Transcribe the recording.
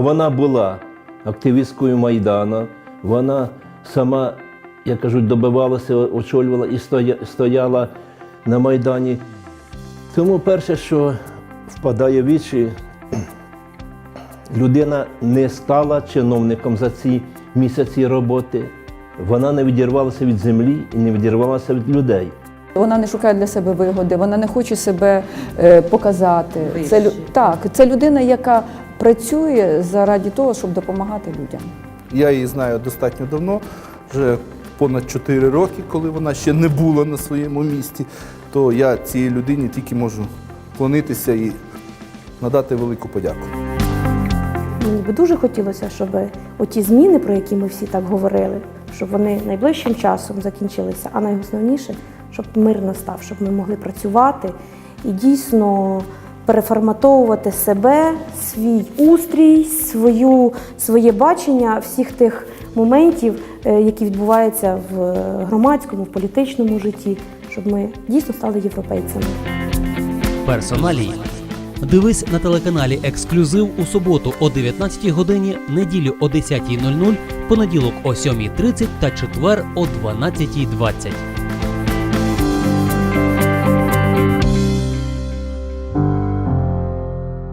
вона була активісткою Майдану, вона сама, як кажуть, добивалася, очолювала і стояла на Майдані. Тому перше, що впадає в вічі, людина не стала чиновником за ці місяці роботи. Вона не відірвалася від землі і не відірвалася від людей. Вона не шукає для себе вигоди, вона не хоче себе е, показати. Це так, це людина, яка працює заради того, щоб допомагати людям. Я її знаю достатньо давно, вже понад 4 роки, коли вона ще не була на своєму місці, то я цій людині тільки можу вклонитися і надати велику подяку. Мені би дуже хотілося, щоб оті зміни, про які ми всі так говорили, щоб вони найближчим часом закінчилися, а найосновніше, щоб мир настав, щоб ми могли працювати і дійсно переформатовувати себе, свій устрій, свою, своє бачення всіх тих моментів, е, які відбуваються в громадському, в політичному житті, щоб ми дійсно стали європейцями. Персоналії. Дивись на телеканалі Ексклюзив у суботу о 19 годині, неділю о 10.00, понеділок о 7.30 та четвер о 12.20.